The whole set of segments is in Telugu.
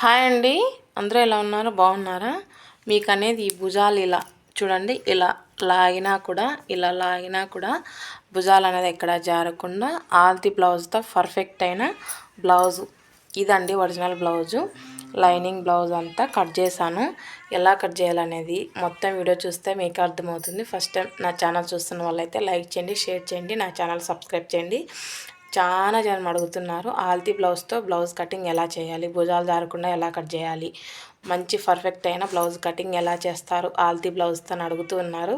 హాయ్ అండి. అందరూ ఎలా ఉన్నారు? బాగున్నారా? మీకు అనేది ఈ భుజాలు ఇలా చూడండి ఇలా లాగినా కూడా ఇలా లాగినా కూడా భుజాలు అనేది ఎక్కడ జారకుండా ఆల్తి బ్లౌజ్తో పర్ఫెక్ట్ అయిన బ్లౌజు. ఇదండి ఒరిజినల్ బ్లౌజు. లైనింగ్ బ్లౌజ్ అంతా కట్ చేశాను. ఎలా కట్ చేయాలనేది మొత్తం వీడియో చూస్తే మీకు అర్థమవుతుంది. ఫస్ట్ టైం నా ఛానల్ చూస్తున్న వాళ్ళైతే లైక్ చేయండి షేర్ చేయండి నా ఛానల్ సబ్స్క్రైబ్ చేయండి. చాలా జనం అడుగుతున్నారు ఆల్తీ బ్లౌజ్తో బ్లౌజ్ కటింగ్ ఎలా చేయాలి భుజాలు జారకుండా ఎలా కట్ చేయాలి మంచి పర్ఫెక్ట్ అయిన బ్లౌజ్ కటింగ్ ఎలా చేస్తారు ఆల్తీ బ్లౌజ్తో అడుగుతూ ఉన్నారు.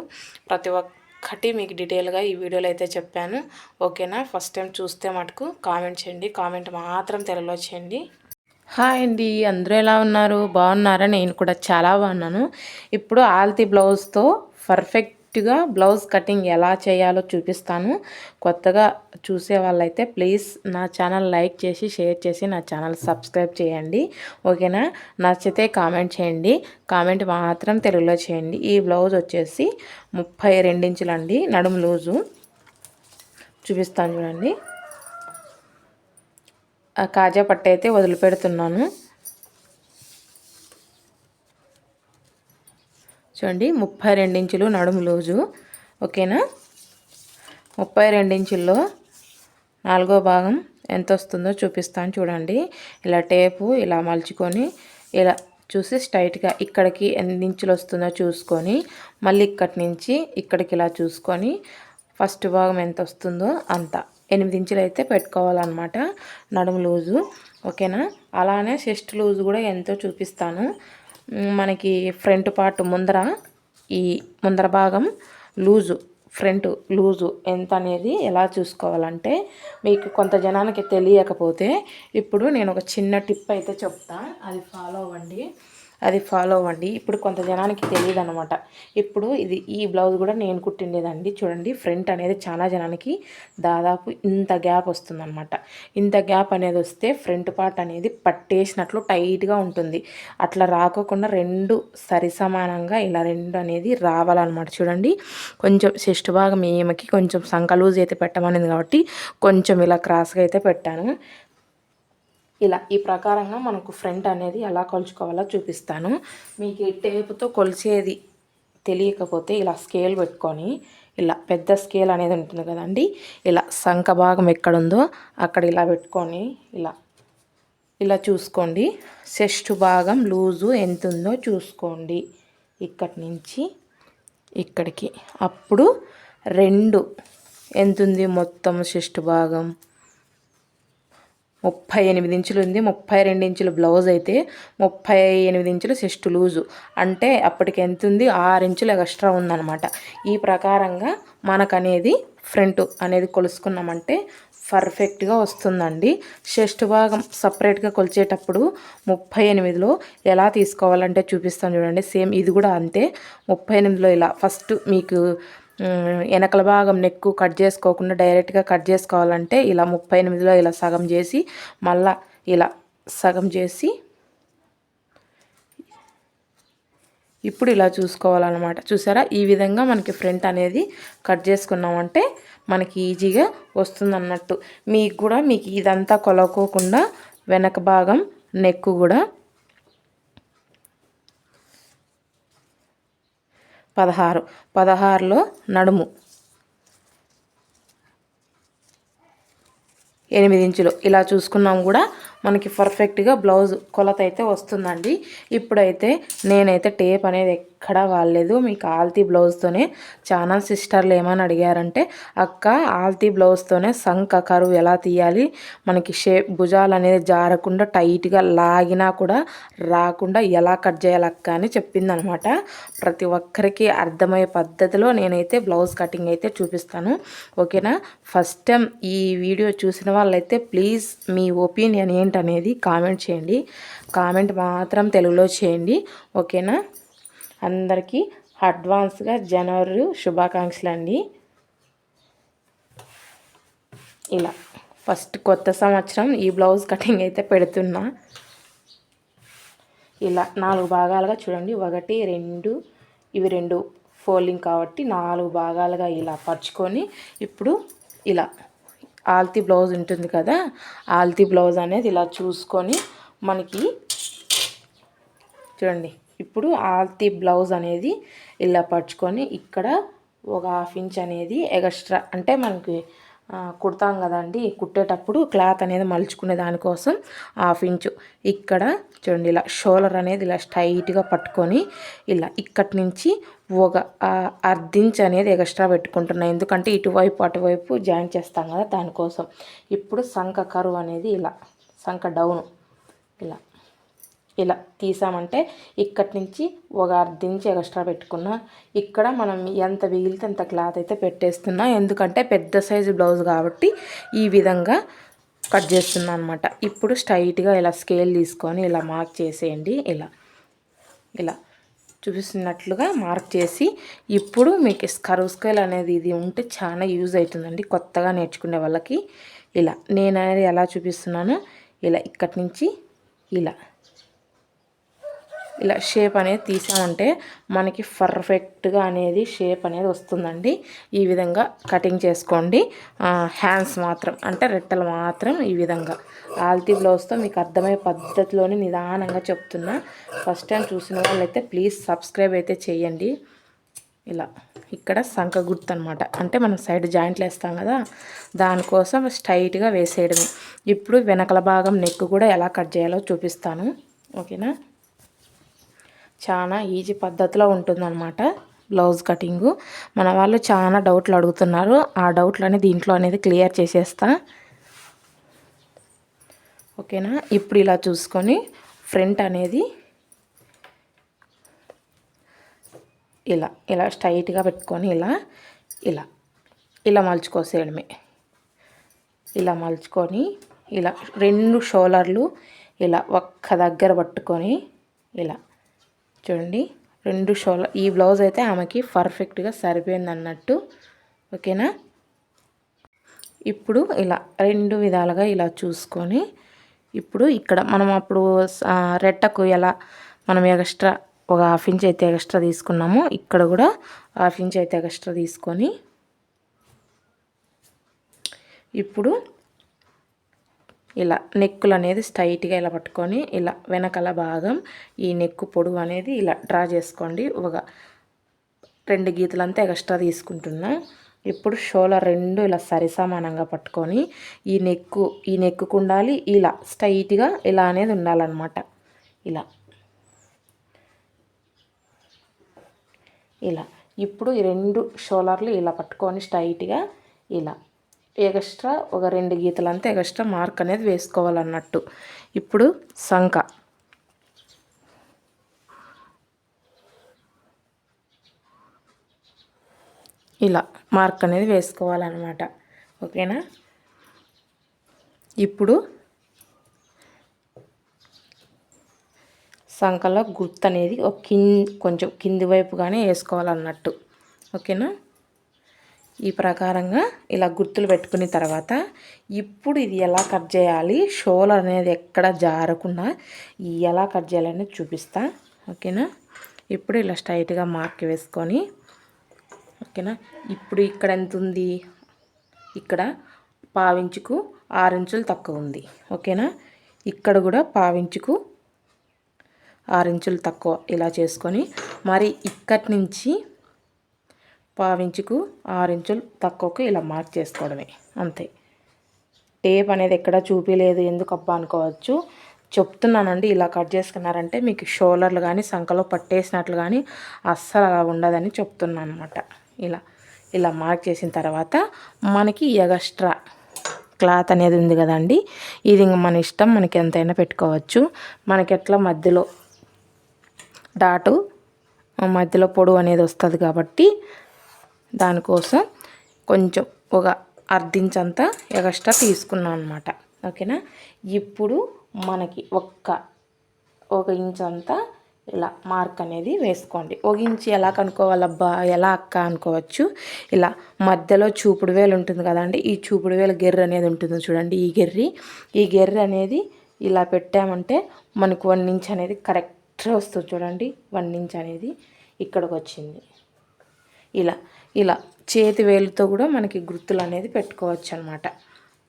ప్రతి ఒక్కటి మీకు డీటెయిల్గా ఈ వీడియోలో అయితే చెప్పాను. ఓకేనా? ఫస్ట్ టైం చూస్తే మటుకు కామెంట్ చేయండి. కామెంట్ మాత్రం తెలుగులో చేయండి. హాయ్ అండి. అందరూ ఎలా ఉన్నారు? బాగున్నారా? నేను కూడా చాలా బాగున్నాను. ఇప్పుడు ఆల్తీ బ్లౌజ్తో పర్ఫెక్ట్ కరెక్ట్గా బ్లౌజ్ కటింగ్ ఎలా చేయాలో చూపిస్తాను. కొత్తగా చూసే వాళ్ళైతే ప్లీజ్ నా ఛానల్ లైక్ చేసి షేర్ చేసి నా ఛానల్ సబ్స్క్రైబ్ చేయండి. ఓకేనా? నచ్చితే కామెంట్ చేయండి. కామెంట్ మాత్రం తెలుగులో చేయండి. ఈ బ్లౌజ్ వచ్చేసి ముప్పై రెండించులండి నడుము లూజు. చూపిస్తాను చూడండి. కాజా పట్టు అయితే వదిలిపెడుతున్నాను. చూడండి ముప్పై రెండించులు నడుము లూజు. ఓకేనా? ముప్పై రెండించుల్లో నాలుగో భాగం ఎంత వస్తుందో చూపిస్తాను చూడండి. ఇలా టేపు ఇలా మలుచుకొని ఇలా చూసి స్ట్రైట్గా ఇక్కడికి ఎన్ని ఇంచులు వస్తుందో చూసుకొని మళ్ళీ ఇక్కడి నుంచి ఇక్కడికి ఇలా చూసుకొని ఫస్ట్ భాగం ఎంత వస్తుందో అంత. ఎనిమిది ఇంచులు అయితే పెట్టుకోవాలన్నమాట నడుము లూజు. ఓకేనా? అలానే చెస్ట్ లూజు కూడా ఎంతో చూపిస్తాను. మనకి ఫ్రంట్ పార్ట్ ముందర ఈ ముందర భాగం లూజు ఫ్రంట్ లూజు ఎంత అనేది ఎలా చూసుకోవాలంటే మీకు కొంత జనానికి తెలియకపోతే ఇప్పుడు నేను ఒక చిన్న టిప్ అయితే చెప్తాను అది ఫాలో అవ్వండి. అది ఫాలో అవ్వండి. ఇప్పుడు కొంత జనానికి తెలియదు అనమాట ఇప్పుడు ఇది ఈ బ్లౌజ్ కూడా నేను కుట్టిండేదండి. చూడండి ఫ్రంట్ అనేది చాలా జనానికి దాదాపు ఇంత గ్యాప్ వస్తుందన్నమాట. ఇంత గ్యాప్ అనేది వస్తే ఫ్రంట్ పార్ట్ అనేది పట్టేసినట్లు టైట్గా ఉంటుంది. అట్లా రాకోకుండా రెండు సరిసమానంగా ఇలా రెండు అనేది రావాలన్నమాట. చూడండి కొంచెం చెస్ట్ భాగం ఏమకి కొంచెం సంఖ లూజ్ అయితే పెట్టమనేది కాబట్టి కొంచెం ఇలా క్రాస్గా అయితే పెట్టాను. ఇలా ఈ ప్రకారంగా మనకు ఫ్రంట్ అనేది ఎలా కొలుచుకోవాలో చూపిస్తాను. మీకు టేపుతో కొలిచేది తెలియకపోతే ఇలా స్కేల్ పెట్టుకొని ఇలా పెద్ద స్కేల్ అనేది ఉంటుంది కదండి ఇలా సంఖ భాగం ఎక్కడుందో అక్కడ ఇలా పెట్టుకొని ఇలా ఇలా చూసుకోండి. చెస్ట్ భాగం లూజు ఎంత ఉందో చూసుకోండి. ఇక్కడి నుంచి ఇక్కడికి. అప్పుడు రెండు ఎంతుంది మొత్తం చెస్ట్ భాగం? ముప్పై ఎనిమిది ఇంచులు ఉంది. ముప్పై రెండు ఇంచుల బ్లౌజ్ అయితే ముప్పై ఎనిమిది ఇంచులు చెస్ట్ లూజు. అంటే అప్పటికి ఎంత ఉంది? ఆరు ఇంచులు ఎక్స్ట్రా ఉందన్నమాట. ఈ ప్రకారంగా మనకనేది ఫ్రంట్ అనేది కొలుసుకున్నామంటే పర్ఫెక్ట్గా వస్తుందండి. షెస్ట్ భాగం సపరేట్గా కొలిచేటప్పుడు ముప్పై ఎనిమిదిలో ఎలా తీసుకోవాలంటే చూపిస్తాను చూడండి. సేమ్ ఇది కూడా అంతే. ముప్పై ఎనిమిదిలో ఇలా ఫస్ట్ మీకు వెనకల భాగం నెక్కు కట్ చేసుకోకుండా డైరెక్ట్గా కట్ చేసుకోవాలంటే ఇలా ముప్పై ఎనిమిదిలో ఇలా సగం చేసి మళ్ళా ఇలా సగం చేసి ఇప్పుడు ఇలా చూసుకోవాలన్నమాట. చూసారా? ఈ విధంగా మనకి ఫ్రంట్ అనేది కట్ చేసుకున్నామంటే మనకి ఈజీగా వస్తుందన్నట్టు. మీకు కూడా మీకు ఇదంతా కొలకోకుండా వెనక భాగం నెక్కు కూడా పదహారు. పదహారులో నడుము. ఎనిమిది ఇంచులు. ఇలా చూసుకున్నాం కూడా మనకి పర్ఫెక్ట్గా బ్లౌజ్ కొలత అయితే వస్తుందండి. ఇప్పుడైతే నేనైతే టేప్ అనేది ఎక్కడా వాడలేదు మీకు ఆల్తీ బ్లౌజ్తోనే చాలా సిస్టర్లు ఏమని అడిగారంటే అక్క ఆల్తీ బ్లౌజ్తోనే సంఖ కరువు ఎలా తీయాలి? మనకి షేప్ భుజాలు అనేది జారకుండా టైట్గా లాగినా కూడా రాకుండా ఎలా కట్ చేయాలి అక్క? అని చెప్పిందనమాట. ప్రతి ఒక్కరికి అర్థమయ్యే పద్ధతిలో నేనైతే బ్లౌజ్ కటింగ్ అయితే చూపిస్తాను. ఓకేనా? ఫస్ట్ టైం ఈ వీడియో చూసిన వాళ్ళైతే ప్లీజ్ మీ ఒపీనియన్ ఏంటనేది కామెంట్ చేయండి. కామెంట్ మాత్రం తెలుగులో చేయండి. ఓకేనా? అందరికీ అడ్వాన్స్గా జనవరి శుభాకాంక్షలు అండి ఇలా ఫస్ట్ కొత్త సంవత్సరం ఈ బ్లౌజ్ కటింగ్ అయితే పెడుతున్నా. ఇలా నాలుగు భాగాలుగా చూడండి. ఒకటి రెండు ఇవి రెండు ఫోల్డింగ్ కాబట్టి నాలుగు భాగాలుగా ఇలా పరుచుకొని ఇప్పుడు ఇలా ఆల్తీ బ్లౌజ్ ఉంటుంది కదా ఆల్తీ బ్లౌజ్ అనేది ఇలా చూసుకొని మనకి చూడండి. ఇప్పుడు ఆల్తీ బ్లౌజ్ అనేది ఇలా పరుచుకొని ఇక్కడ ఒక హాఫ్ ఇంచ్ అనేది ఎగస్ట్రా అంటే మనకి కుడతాం కదండి కుట్టేటప్పుడు క్లాత్ అనేది మలుచుకునే దానికోసం హాఫ్ ఇంచు. ఇక్కడ చూడండి ఇలా షోలర్ అనేది ఇలా స్ట్రైట్గా పట్టుకొని ఇలా ఇక్కడి నుంచి ఒక అర్ధించ్ అనేది ఎక్స్ట్రా పెట్టుకుంటున్నాను ఎందుకంటే ఇటువైపు అటువైపు జాయిన్ చేస్తాం కదా దానికోసం. ఇప్పుడు సంఖ కరువు అనేది ఇలా సంఖ డౌన్. ఇలా. ఇలా తీసామంటే ఇక్కడి నుంచి ఒక అర్ధించి ఎక్స్ట్రా పెట్టుకున్నా. ఇక్కడ మనం ఎంత మిగిలితే అంత క్లాత్ అయితే పెట్టేస్తున్నా. ఎందుకంటే పెద్ద సైజు బ్లౌజ్ కాబట్టి ఈ విధంగా కట్ చేస్తున్నా అనమాట ఇప్పుడు స్ట్రైట్గా ఇలా స్కేల్ తీసుకొని ఇలా మార్క్ చేసేయండి. ఇలా ఇలా చూపిస్తున్నట్లుగా మార్క్ చేసి ఇప్పుడు మీకు కరువు స్కేల్ అనేది ఇది ఉంటే చాలా యూజ్ అవుతుందండి. కొత్తగా నేర్చుకునే వాళ్ళకి. ఇలా నేను అనేది ఎలా చూపిస్తున్నానో? ఇలా ఇక్కడి నుంచి ఇలా. ఇలా షేప్ అనేది తీసామంటే మనకి పర్ఫెక్ట్గా అనేది షేప్ అనేది వస్తుందండి. ఈ విధంగా కటింగ్ చేసుకోండి. హ్యాండ్స్ మాత్రం అంటే రెట్టలు మాత్రం ఈ విధంగా. ఆల్తీ బ్లౌజ్తో మీకు అర్థమయ్యే పద్ధతిలోనే నిదానంగా చెప్తున్నా. ఫస్ట్ టైం చూసిన వాళ్ళైతే ప్లీజ్ సబ్స్క్రైబ్ అయితే చేయండి. ఇలా ఇక్కడ సంఖ గుర్తు అనమాట అంటే మనం సైడ్ జాయింట్లు వేస్తాం కదా దానికోసం స్ట్రైట్గా వేసేయడమే. ఇప్పుడు వెనకల భాగం నెక్ కూడా ఎలా కట్ చేయాలో చూపిస్తాను. ఓకేనా? చాలా ఈజీ పద్ధతిలో ఉంటుందన్నమాట బ్లౌజ్ కటింగు. మన వాళ్ళు చాలా డౌట్లు అడుగుతున్నారు. ఆ డౌట్లని దీంట్లో అనేది క్లియర్ చేసేస్తా. ఓకేనా? ఇప్పుడు ఇలా చూసుకొని ఫ్రంట్ అనేది ఇలా ఇలా స్ట్రైట్గా పెట్టుకొని ఇలా ఇలా ఇలా మలుచుకోసేయడమే ఇలా మలుచుకొని ఇలా రెండు షోలర్లు ఇలా ఒక్క దగ్గర పట్టుకొని ఇలా చూడండి రెండు షోల ఈ బ్లౌజ్ అయితే ఆమెకి పర్ఫెక్ట్గా సరిపోయింది అన్నట్టు ఓకేనా? ఇప్పుడు ఇలా రెండు విధాలుగా ఇలా చూసుకొని ఇప్పుడు ఇక్కడ మనం అప్పుడు రెట్టకు ఎలా మనం ఎక్స్ట్రా ఒక హాఫ్ ఇంచ్ అయితే ఎక్స్ట్రా తీసుకున్నాము ఇక్కడ కూడా హాఫ్ ఇంచ్ అయితే ఎక్స్ట్రా తీసుకొని ఇప్పుడు ఇలా నెక్కులు అనేది స్ట్రైట్గా ఇలా పట్టుకొని ఇలా వెనకల భాగం ఈ నెక్కు పొడుగు అనేది ఇలా డ్రా చేసుకోండి. ఒక రెండు గీతలంతా ఎక్స్ట్రా తీసుకుంటున్నా. ఇప్పుడు షోలర్ రెండు ఇలా సరిసమానంగా పట్టుకొని ఈ నెక్కు ఈ నెక్కుకు ఉండాలి ఇలా స్ట్రైట్గా ఇలా అనేది ఉండాలన్నమాట. ఇలా. ఇలా. ఇప్పుడు ఈ రెండు షోలర్లు ఇలా పట్టుకొని స్ట్రైట్గా ఇలా. ఎగస్ట్రా ఒక రెండు గీతలంతా ఎగస్ట్రా మార్క్ అనేది వేసుకోవాలన్నట్టు. ఇప్పుడు సంఖ ఇలా మార్క్ అనేది వేసుకోవాలన్నమాట. ఓకేనా? ఇప్పుడు సంఖలో గుర్తు అనేది ఒక కింది కొంచెం కింది వైపు కానీ వేసుకోవాలన్నట్టు. ఓకేనా? ఈ ప్రకారంగా ఇలా గుర్తులు పెట్టుకున్న తర్వాత ఇప్పుడు ఇది ఎలా కట్ చేయాలి షోల్ అనేది ఎక్కడ జారకుండా ఎలా కట్ చేయాలని చూపిస్తా ఓకేనా? ఇప్పుడు ఇలా స్ట్రైట్గా మార్క్ వేసుకొని ఓకేనా? ఇప్పుడు ఇక్కడ ఎంత ఉంది? ఇక్కడ పావించుకు ఆరు ఇంచులు తక్కువ ఉంది ఓకేనా? ఇక్కడ కూడా పావించుకు ఆరించులు తక్కువ ఇలా చేసుకొని మరి ఇక్కడి నుంచి పావించుకు ఆరు ఇంచులు తక్కువకు ఇలా మార్క్ చేసుకోవడమే అంతే. టేప్ అనేది ఎక్కడ చూపించలేదు ఎందుకు అబ్బా అనుకోవచ్చు. చెప్తున్నానండి ఇలా కట్ చేసుకున్నారంటే మీకు షోల్డర్లు కానీ సంఖలో పట్టేసినట్లు కానీ అస్సలు అలా ఉండదని చెప్తున్నాను అనమాట ఇలా ఇలా మార్క్ చేసిన తర్వాత మనకి ఎగస్ట్రా క్లాత్ అనేది ఉంది కదండి ఇది మన ఇష్టం మనకి ఎంతైనా పెట్టుకోవచ్చు. మనకి ఎట్లా మధ్యలో డాటు మధ్యలో పొడవు అనేది వస్తుంది కాబట్టి దానికోసం కొంచెం ఒక అర్ధించంతా ఎగస్ట్రా తీసుకున్నాం అనమాట ఓకేనా? ఇప్పుడు మనకి ఒక్క ఒక ఇంచ్ అంతా ఇలా మార్క్ అనేది వేసుకోండి. ఒక ఇంచ్ ఎలా కనుక్కోవాలబ్బా? ఎలా అక్క అనుకోవచ్చు? ఇలా మధ్యలో చూపుడు వేలు ఉంటుంది కదండి ఈ చూపుడు వేలు గెర్రె అనేది ఉంటుంది చూడండి ఈ గెర్రి. ఈ గెర్రె అనేది ఇలా పెట్టామంటే మనకు వన్ ఇంచ్ అనేది కరెక్ట్గా వస్తుంది చూడండి వన్ ఇంచ్ అనేది ఇక్కడికి వచ్చింది. ఇలా ఇలా చేతి వేలుతో కూడా మనకి గుర్తులు అనేది పెట్టుకోవచ్చు అనమాట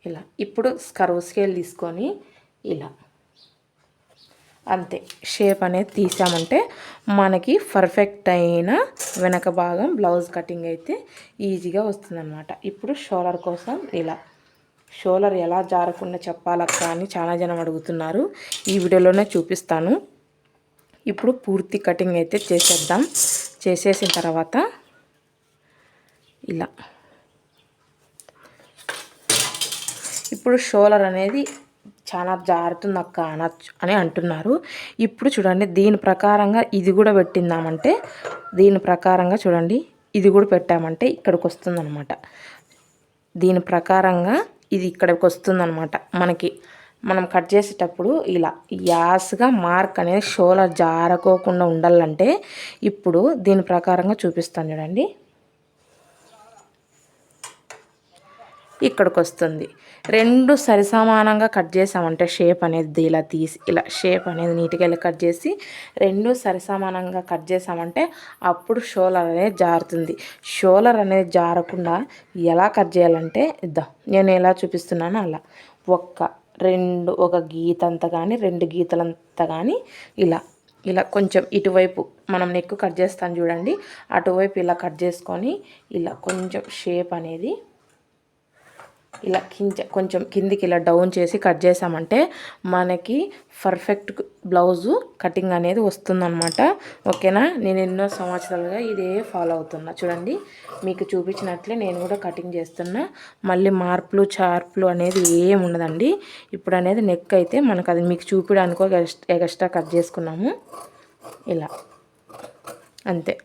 ఇలా ఇప్పుడు స్కర్వ్ స్కేల్ తీసుకొని ఇలా అంతే షేప్ అనేది తీసామంటే మనకి పర్ఫెక్ట్ అయిన వెనక భాగం బ్లౌజ్ కటింగ్ అయితే ఈజీగా వస్తుందన్నమాట. ఇప్పుడు షోలర్ కోసం ఇలా షోలర్ ఎలా జారకుండా చెప్పాలక్క అని చాలా జనం అడుగుతున్నారు. ఈ వీడియోలోనే చూపిస్తాను. ఇప్పుడు పూర్తి కటింగ్ అయితే చేసేద్దాం. చేసేసిన తర్వాత ఇలా. ఇప్పుడు షోలర్ అనేది చాలా జారుతుంది అక్క అనొచ్చు అని అంటున్నారు. ఇప్పుడు చూడండి దీని ప్రకారంగా ఇది కూడా పెట్టిందామంటే దీని ప్రకారంగా చూడండి ఇది కూడా పెట్టామంటే ఇక్కడికి వస్తుందన్నమాట. దీని ప్రకారంగా ఇది ఇక్కడికి వస్తుందన్నమాట మనకి. మనం కట్ చేసేటప్పుడు ఇలా యాస్గా మార్క్ అనేది షోలో జారకోకుండా ఉండాలంటే ఇప్పుడు దీని ప్రకారంగా చూపిస్తాను చూడండి. ఇక్కడికి వస్తుంది రెండు సరిసమానంగా కట్ చేసామంటే షేప్ అనేది ఇలా తీసి ఇలా షేప్ అనేది నీట్గా ఇలా కట్ చేసి రెండు సరిసమానంగా కట్ చేసామంటే అప్పుడు షోలర్ అనేది జారుతుంది. షోలర్ అనేది జారకుండా ఎలా కట్ చేయాలంటే ఇద్దాం. నేను ఎలా చూపిస్తున్నానో అలా. ఒక్క రెండు ఒక గీతంత కానీ రెండు గీతలంత కానీ ఇలా ఇలా కొంచెం ఇటువైపు మనం నెక్కు కట్ చేస్తాను చూడండి. అటువైపు ఇలా కట్ చేసుకొని ఇలా కొంచెం షేప్ అనేది ఇలా కింద కొంచెం కిందికి ఇలా డౌన్ చేసి కట్ చేసామంటే మనకి పర్ఫెక్ట్ బ్లౌజు కటింగ్ అనేది వస్తుందన్నమాట. ఓకేనా? నేను ఎన్నో సంవత్సరాలుగా ఇదే ఫాలో అవుతున్నా. చూడండి మీకు చూపించినట్లే నేను కూడా కటింగ్ చేస్తున్నా. మళ్ళీ మార్పులు చార్పులు అనేది ఏం ఉండదండి. ఇప్పుడు అనేది నెక్ అయితే మనకు అది మీకు చూపించడానికి ఎక్స్ట్రా కట్ చేసుకున్నాము. ఇలా. అంతే.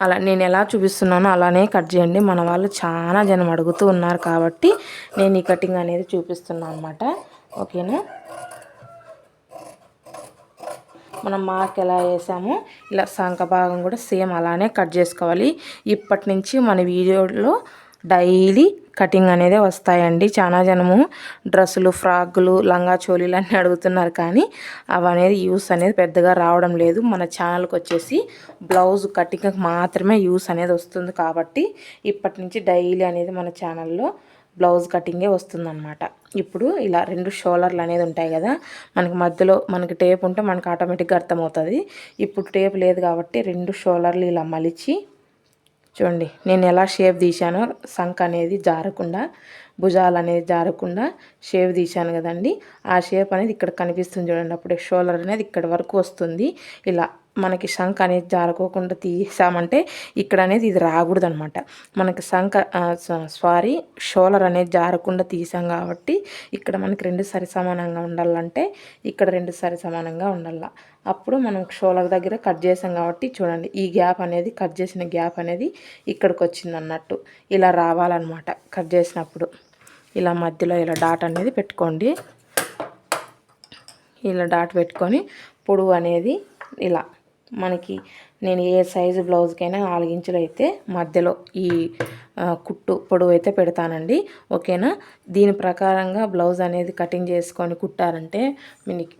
అలా నేను ఎలా చూపిస్తున్నానో అలానే కట్ చేయండి. మన వాళ్ళు చాలా జనం అడుగుతూ ఉన్నారు కాబట్టి నేను ఈ కటింగ్ అనేది చూపిస్తున్నాను అనమాట ఓకేనా? మనం మార్క్ ఎలా వేసామో ఇలా సంక భాగం కూడా సేమ్ అలానే కట్ చేసుకోవాలి. ఇప్పటి నుంచి మన వీడియోలో డైలీ కటింగ్ అనేది వస్తాయండి. చాలా జనము డ్రెస్సులు ఫ్రాకులు లంగా చోలీలు అన్నీ అడుగుతున్నారు కానీ అవి అనేది యూస్ అనేది పెద్దగా రావడం లేదు. మన ఛానల్కి వచ్చేసి బ్లౌజ్ కటింగ్ మాత్రమే యూస్ అనేది వస్తుంది కాబట్టి ఇప్పటి నుంచి డైలీ అనేది మన ఛానల్లో బ్లౌజ్ కటింగే వస్తుందన్నమాట. ఇప్పుడు ఇలా రెండు షోలర్లు అనేది ఉంటాయి కదా మనకి మధ్యలో మనకి టేప్ ఉంటే మనకు ఆటోమేటిక్గా అర్థమవుతుంది. ఇప్పుడు టేప్ లేదు కాబట్టి రెండు షోలర్లు ఇలా మలిచి చూడండి నేను ఎలా షేప్ తీశానో సంక్ అనేది జారకుండా భుజాలు అనేది జారకుండా షేప్ తీశాను కదండి. ఆ షేప్ అనేది ఇక్కడ కనిపిస్తుంది చూడండి అప్పుడే షోల్డర్ అనేది ఇక్కడ వరకు వస్తుంది. ఇలా మనకి శంఖ అనేది జారుకోకుండా తీసామంటే ఇక్కడ అనేది ఇది రాకూడదు అనమాట మనకి శంఖ సారీ షోలర్ అనేది జారకుండా తీసాం కాబట్టి ఇక్కడ మనకి రెండు సరి సమానంగా ఉండాలంటే ఇక్కడ రెండు సరి సమానంగా ఉండాల. అప్పుడు మనం షోలర్ దగ్గర కట్ చేసాం కాబట్టి చూడండి ఈ గ్యాప్ అనేది కట్ చేసిన గ్యాప్ అనేది ఇక్కడికి వచ్చింది అన్నట్టు ఇలా రావాలన్నమాట కట్ చేసినప్పుడు. ఇలా మధ్యలో ఇలా డాట్ అనేది పెట్టుకోండి. ఇలా డాట్ పెట్టుకొని పొడవు అనేది ఇలా మనకి నేను ఏ సైజు బ్లౌజ్కైనా నాలుగించులు అయితే మధ్యలో ఈ కుట్టు పొడవు అయితే పెడతానండి. ఓకేనా? దీని ప్రకారంగా బ్లౌజ్ అనేది కటింగ్ చేసుకొని కుట్టారంటే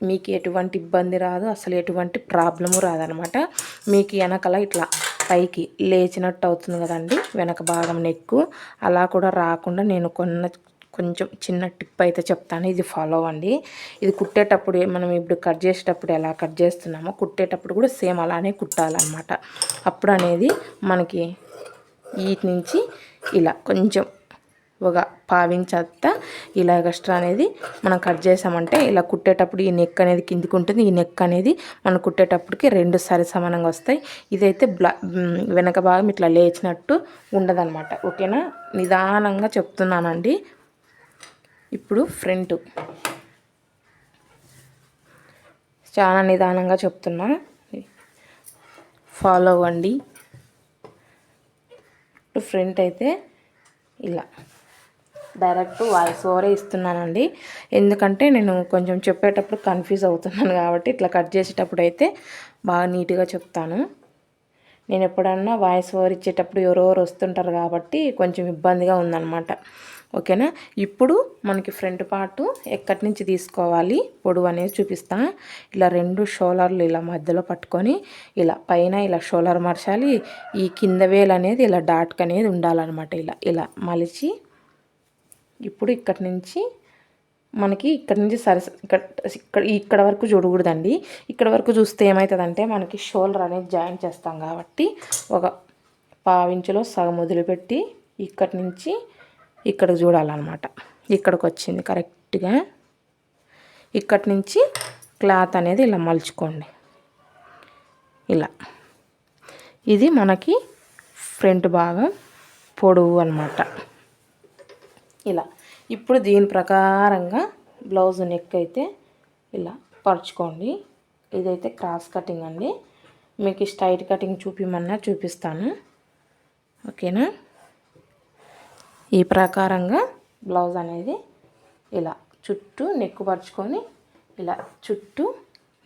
మీకు ఎటువంటి ఇబ్బంది రాదు అసలు ఎటువంటి ప్రాబ్లము రాదనమాట. మీకు వెనకల ఇట్లా పైకి లేచినట్టు అవుతుంది కదండి వెనక భాగం నెక్కు. అలా కూడా రాకుండా నేను కొన్న కొంచెం చిన్న టిప్ అయితే చెప్తాను. ఇది ఫాలో అవ్వండి. ఇది కుట్టేటప్పుడు మనం ఇప్పుడు కట్ చేసేటప్పుడు ఎలా కట్ చేస్తున్నామో కుట్టేటప్పుడు కూడా సేమ్ అలానే కుట్టాలన్నమాట. అప్పుడు అనేది మనకి వీటి నుంచి ఇలా కొంచెం ఒక పావించత్త ఇలా ఎక్స్ట్రా అనేది మనం కట్ చేసామంటే ఇలా కుట్టేటప్పుడు ఈ నెక్ అనేది కిందికి ఉంటుంది. ఈ నెక్ అనేది మనం కుట్టేటప్పటికి రెండు సరి సమానంగా వస్తాయి. ఇదైతే బ్లా వెనక భాగం ఇట్లా లేచినట్టు ఉండదన్నమాట. ఓకేనా? నిదానంగా చెప్తున్నానండి. ఇప్పుడు ఫ్రంట్. చాలా నిదానంగా చెప్తున్నా. ఫాలో అవ్వండి. ఫ్రంట్ అయితే ఇలా. డైరెక్ట్ వాయిస్ ఓవరే ఇస్తున్నానండి. ఎందుకంటే నేను కొంచెం చెప్పేటప్పుడు కన్ఫ్యూజ్ అవుతున్నాను కాబట్టి ఇట్లా కట్ చేసేటప్పుడు అయితే బాగా నీట్గా చెప్తాను. నేను ఎప్పుడన్నా వాయిస్ ఓవర్ ఇచ్చేటప్పుడు ఎవరెవరు వస్తుంటారు కాబట్టి కొంచెం ఇబ్బందిగా ఉందన్నమాట. ఓకేనా? ఇప్పుడు మనకి ఫ్రంట్ పార్ట్ ఎక్కడి నుంచి తీసుకోవాలి? పొడవు అనేది చూపిస్తా. ఇలా రెండు షోలర్లు ఇలా మధ్యలో పట్టుకొని ఇలా పైన ఇలా షోలర్ మరచాలి. ఈ కింద వేలు అనేది ఇలా డాట్క్ అనేది ఉండాలన్నమాట. ఇలా ఇలా మలిచి ఇప్పుడు ఇక్కడి నుంచి మనకి ఇక్కడ నుంచి సరి ఇక్కడ ఇక్కడ ఇక్కడ వరకు చూడకూడదండి. ఇక్కడ వరకు చూస్తే ఏమవుతుందంటే మనకి షోల్డర్ అనేది జాయిన్ చేస్తాం కాబట్టి ఒక పావించులో సగం వదిలిపెట్టి ఇక్కడి నుంచి ఇక్కడ చూడాలన్నమాట. ఇక్కడికి వచ్చింది కరెక్ట్గా. ఇక్కడి నుంచి క్లాత్ అనేది ఇలా మలుచుకోండి. ఇలా. ఇది మనకి ఫ్రంట్ భాగం పొడవు అనమాట ఇలా. ఇప్పుడు దీని ప్రకారంగా బ్లౌజ్ నెక్ అయితే ఇలా పరుచుకోండి. ఇదైతే క్రాస్ కటింగ్ అండి. మీకు స్ట్రైట్ కటింగ్ చూపిమన్నా చూపిస్తాను. ఓకేనా? ఈ ప్రకారంగా బ్లౌజ్ అనేది ఇలా చుట్టూ నెక్కు పరుచుకొని ఇలా చుట్టూ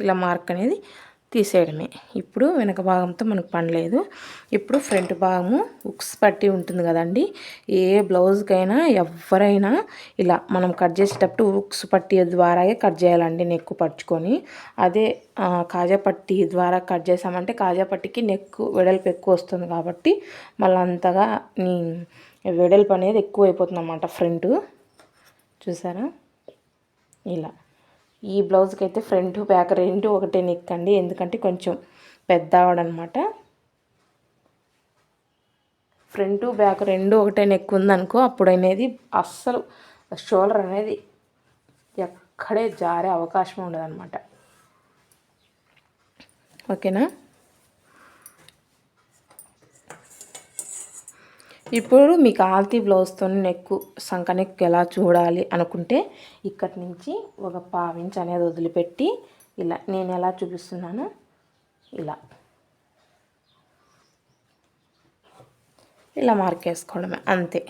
ఇలా మార్క్ అనేది తీసేయడమే. ఇప్పుడు వెనక భాగంతో మనకు పని లేదు. ఇప్పుడు ఫ్రంట్ భాగము ఉక్స్ పట్టి ఉంటుంది కదండి. ఏ బ్లౌజ్కైనా ఎవరైనా ఇలా మనం కట్ చేసేటప్పుడు ఉక్స్ పట్టి ద్వారాగే కట్ చేయాలండి నెక్కు పట్టుకొని అదే కాజా పట్టి ద్వారా కట్ చేసామంటే కాజా పట్టికి నెక్కు వెడల్పు ఎక్కువ వస్తుంది కాబట్టి మళ్ళీ అంతగా వెడల్పు అనేది ఎక్కువ అయిపోతుంది అన్నమాట ఫ్రంట్. చూసారా? ఇలా. ఈ బ్లౌజ్కి అయితే ఫ్రంట్ బ్యాక్ రెండు ఒకటే నెక్ అండి. ఎందుకంటే కొంచెం పెద్ద ఆవిడనమాట. ఫ్రంట్ బ్యాక్ రెండు ఒకటే నెక్ ఉందనుకో అప్పుడు అనేది అస్సలు షోల్డర్ అనేది ఎక్కడే జారే అవకాశం ఉండదన్నమాట. ఓకేనా? ఇప్పుడు మీకు ఆల్తీ బ్లౌజ్తో నెక్ సంక నెక్ ఎలా చూడాలి అనుకుంటే ఇక్కడి నుంచి ఒక పావించ్ అనేది వదిలిపెట్టి ఇలా నేను ఎలా చూపిస్తున్నాను? ఇలా. ఇలా మార్క్ వేసుకోవడమే అంతే.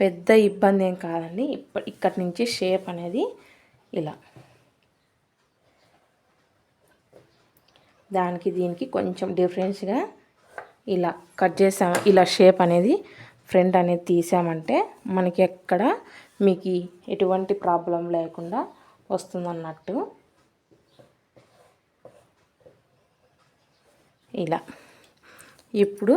పెద్ద ఇబ్బంది ఏం కాదండి. ఇప్ప ఇక్కడి నుంచి షేప్ అనేది ఇలా. దానికి దీనికి కొంచెం డిఫరెన్స్గా ఇలా కట్ చేసాము ఇలా షేప్ అనేది ఫ్రంట్ అనేది తీసామంటే మనకి ఎక్కడ మీకు ఎటువంటి ప్రాబ్లం లేకుండా వస్తుందన్నట్టు. ఇలా. ఇప్పుడు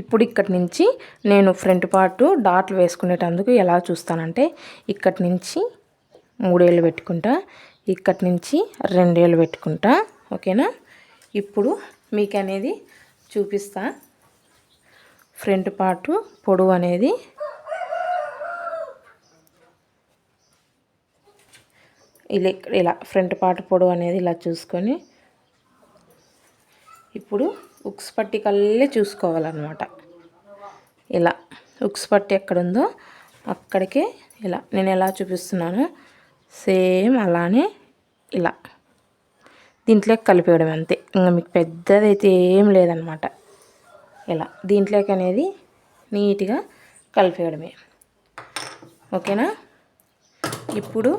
ఇప్పుడు ఇక్కడి నుంచి నేను ఫ్రంట్ పార్ట్ డాట్లు వేసుకునేటందుకు ఎలా చూస్తానంటే ఇక్కడి నుంచి మూడేళ్ళు పెట్టుకుంటా ఇక్కడి నుంచి రెండేళ్ళు పెట్టుకుంటా ఓకేనా? ఇప్పుడు మీకు అనేది చూపిస్తా. ఫ్రంట్ పార్ట్ పొడవు అనేది ఇలా ఇలా ఫ్రంట్ పార్ట్ పొడవు అనేది ఇలా చూసుకొని ఇప్పుడు ఉక్స్ పట్టి కల్లే చూసుకోవాలన్నమాట. ఇలా ఉక్స్ పట్టి ఎక్కడుందో అక్కడికే ఇలా నేను ఎలా చూపిస్తున్నానో సేమ్ అలానే ఇలా. దీంట్లోకి కలిపేయడం అంతే. ఇంకా మీకు పెద్దదైతే ఏం లేదనమాట. ఇలా దీంట్లోకి అనేది నీట్గా కలిపేయడమే. ఓకేనా? ఇప్పుడు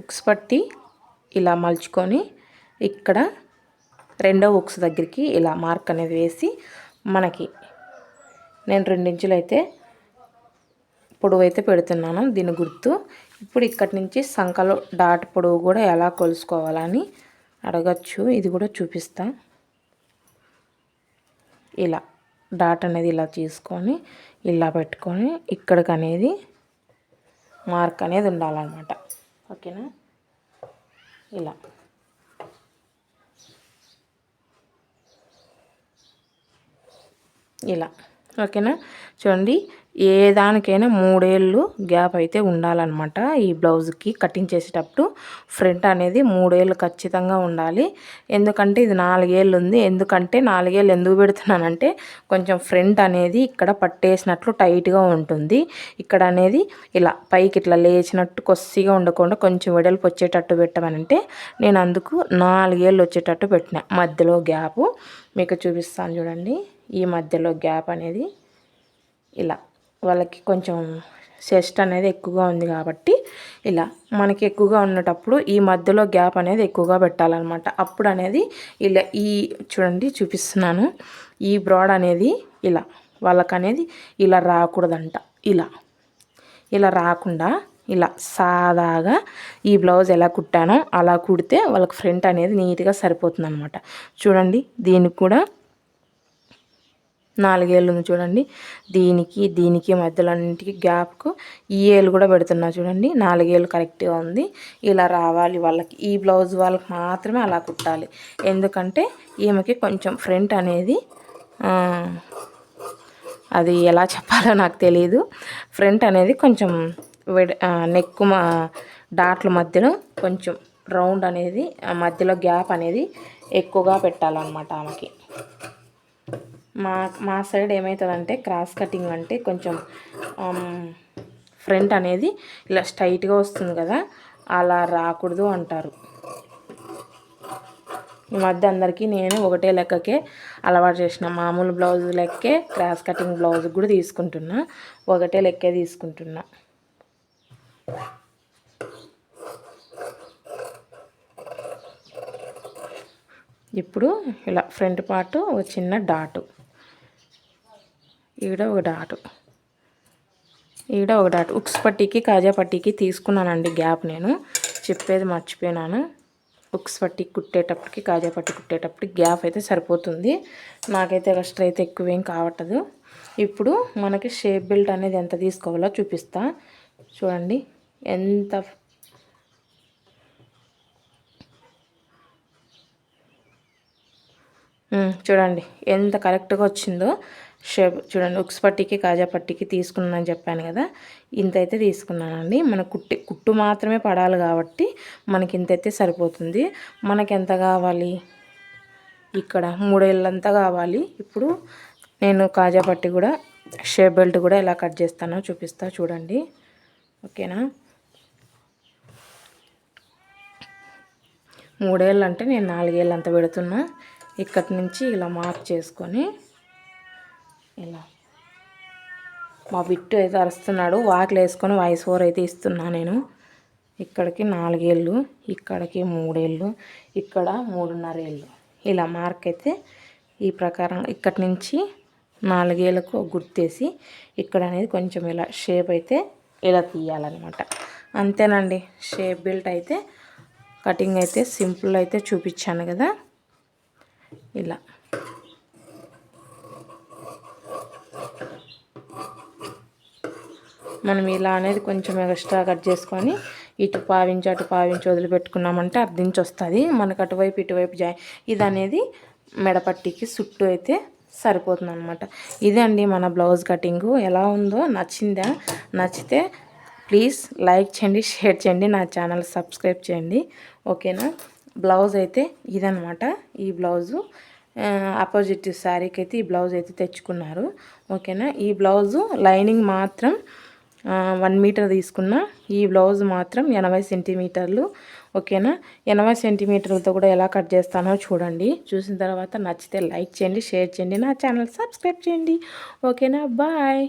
ఉక్స్ పట్టి ఇలా మలుచుకొని ఇక్కడ రెండో ఉక్స్ దగ్గరికి ఇలా మార్క్ అనేది వేసి మనకి నేను రెండించులు అయితే పొడవు అయితే పెడుతున్నాను. దీని గుర్తు ఇప్పుడు ఇక్కడి నుంచి సంఖలో డాట్ పొడవు కూడా ఎలా కొలుసుకోవాలని అడగచ్చు. ఇది కూడా చూపిస్తా. ఇలా డాట్ అనేది ఇలా తీసుకొని ఇలా పెట్టుకొని ఇక్కడికి అనేది మార్క్ అనేది ఉండాలన్నమాట. ఓకేనా? ఇలా. ఇలా. ఓకేనా? చూడండి ఏ దానికైనా మూడేళ్ళు గ్యాప్ అయితే ఉండాలన్నమాట. ఈ బ్లౌజ్కి కటింగ్ చేసేటప్పుడు ఫ్రంట్ అనేది మూడేళ్ళు ఖచ్చితంగా ఉండాలి. ఎందుకంటే ఇది నాలుగేళ్ళు ఉంది. ఎందుకంటే నాలుగేళ్ళు ఎందుకు పెడుతున్నానంటే కొంచెం ఫ్రంట్ అనేది ఇక్కడ పట్టేసినట్లు టైట్గా ఉంటుంది. ఇక్కడ అనేది ఇలా పైకి ఇట్లా లేచినట్టు కొస్సిగా ఉండకుండా కొంచెం వెడల్పు వచ్చేటట్టు పెట్టమనంటే నేను అందుకు నాలుగేళ్ళు వచ్చేటట్టు పెట్టిన. మధ్యలో గ్యాపు మీకు చూపిస్తాను చూడండి. ఈ మధ్యలో గ్యాప్ అనేది ఇలా వాళ్ళకి కొంచెం చెస్ట్ అనేది ఎక్కువగా ఉంది కాబట్టి ఇలా మనకి ఎక్కువగా ఉన్నటప్పుడు ఈ మధ్యలో గ్యాప్ అనేది ఎక్కువగా పెట్టాలన్నమాట. అప్పుడు అనేది ఇలా ఈ చూడండి చూపిస్తున్నాను. ఈ బ్రాడ్ అనేది ఇలా వాళ్ళకనేది ఇలా రాకూడదంట. ఇలా ఇలా రాకుండా ఇలా సాదాగా ఈ బ్లౌజ్ ఎలా కుట్టానో అలా కుడితే వాళ్ళకి ఫ్రంట్ అనేది నీట్గా సరిపోతుంది అనమాట చూడండి దీనికి కూడా నాలుగేళ్ళు ఉంది చూడండి. దీనికి దీనికి మధ్యలో అన్నింటికి గ్యాప్కు ఈ ఏళ్ళు కూడా పెడుతున్నా చూడండి. నాలుగేళ్ళు కరెక్ట్గా ఉంది. ఇలా రావాలి వాళ్ళకి. ఈ బ్లౌజ్ వాళ్ళకి మాత్రమే అలా కుట్టాలి. ఎందుకంటే ఈమెకి కొంచెం ఫ్రంట్ అనేది అది ఎలా చెప్పాలో నాకు తెలియదు ఫ్రంట్ అనేది కొంచెం నెక్ డాట్ల మధ్యలో కొంచెం రౌండ్ అనేది మధ్యలో గ్యాప్ అనేది ఎక్కువగా పెట్టాలన్నమాట ఆమెకి. మా మా సైడ్ ఏమవుతుందంటే క్రాస్ కటింగ్ అంటే కొంచెం ఫ్రంట్ అనేది ఇలా స్ట్రైట్గా వస్తుంది కదా అలా రాకూడదు అంటారు. ఈ మధ్య అందరికీ నేను ఒకటే లెక్కకే అలవాటు చేసిన. మామూలు బ్లౌజ్ లెక్కే క్రాస్ కటింగ్ బ్లౌజ్ కూడా తీసుకుంటున్నా. ఒకటే లెక్కే తీసుకుంటున్నా. ఇప్పుడు ఇలా ఫ్రంట్ పార్ట్ ఒక చిన్న డాటు. ఈడ ఒక డాటు. ఈడ ఒక డాట్. ఉక్స్ పట్టీకి కాజా పట్టీకి తీసుకున్నానండి గ్యాప్ నేను. చెప్పేది మర్చిపోయినాను. ఉక్స్ పట్టి కుట్టేటప్పటికి కాజా పట్టి కుట్టేటప్పటికి గ్యాప్ అయితే సరిపోతుంది. నాకైతే ఎక్స్ట్రా అయితే ఎక్కువేం కావట్టదు ఇప్పుడు మనకి షేప్ బెల్ట్ అనేది ఎంత తీసుకోవాలో చూపిస్తా. చూడండి. ఎంత చూడండి. ఎంత కరెక్ట్గా వచ్చిందో. షేప్ చూడండి ఉక్స్ పట్టికి కాజా పట్టికి తీసుకున్నానని చెప్పాను కదా. ఇంత అయితే తీసుకున్నానండి. మన కుట్టి కుట్టు మాత్రమే పడాలి కాబట్టి మనకి ఇంత అయితే సరిపోతుంది. మనకి ఎంత కావాలి? ఇక్కడ మూడేళ్ళంతా కావాలి. ఇప్పుడు నేను కాజా పట్టి కూడా షేప్ బెల్ట్ కూడా ఎలా కట్ చేస్తానో చూపిస్తా చూడండి. ఓకేనా? మూడేళ్ళు అంటే నేను నాలుగేళ్ళు అంత పెడుతున్నా. ఇక్కడి నుంచి ఇలా మార్క్ చేసుకొని ఇలా. మా బిట్టు అయితే అరుస్తున్నాడు. వాకిలు వేసుకొని వాయిస్ ఓవర్ అయితే ఇస్తున్నా నేను. ఇక్కడికి నాలుగేళ్ళు ఇక్కడికి మూడేళ్ళు ఇక్కడ మూడున్నర ఏళ్ళు ఇలా మార్క్ అయితే ఈ ప్రకారం ఇక్కడి నుంచి నాలుగేళ్ళకు గుర్తేసి ఇక్కడ అనేది కొంచెం ఇలా షేప్ అయితే ఇలా తీయాలన్నమాట. అంతేనండి. షేప్ బిల్ట్ అయితే కటింగ్ అయితే సింపుల్ అయితే చూపించాను కదా. ఇలా. మనం ఇలా అనేది కొంచెం ఎక్స్ట్రా కట్ చేసుకొని ఇటు పావించి అటు పావించి వదిలిపెట్టుకున్నామంటే అర్ధించి వస్తుంది. మనకు అటువైపు ఇటువైపు జాయి ఇది అనేది మెడపట్టికి చుట్టూ అయితే సరిపోతుంది అనమాట ఇదే అండి మన బ్లౌజ్ కటింగు ఎలా ఉందో నచ్చిందా నచ్చితే ప్లీజ్ లైక్ చేయండి షేర్ చేయండి నా ఛానల్ సబ్స్క్రైబ్ చేయండి. ఓకేనా? బ్లౌజ్ అయితే ఇదనమాట ఈ బ్లౌజు ఆపోజిట్ శారీకి అయితే ఈ బ్లౌజ్ అయితే తెచ్చుకున్నారు. ఓకేనా? ఈ బ్లౌజు లైనింగ్ మాత్రం వన్ మీటర్ తీసుకున్న. ఈ బ్లౌజ్ మాత్రం ఎనభై సెంటీమీటర్లు ఓకేనా? ఎనభై సెంటీమీటర్లతో కూడా ఎలా కట్ చేస్తానో చూడండి. చూసిన తర్వాత నచ్చితే లైక్ చేయండి షేర్ చేయండి నా ఛానల్ సబ్స్క్రైబ్ చేయండి. ఓకేనా? బాయ్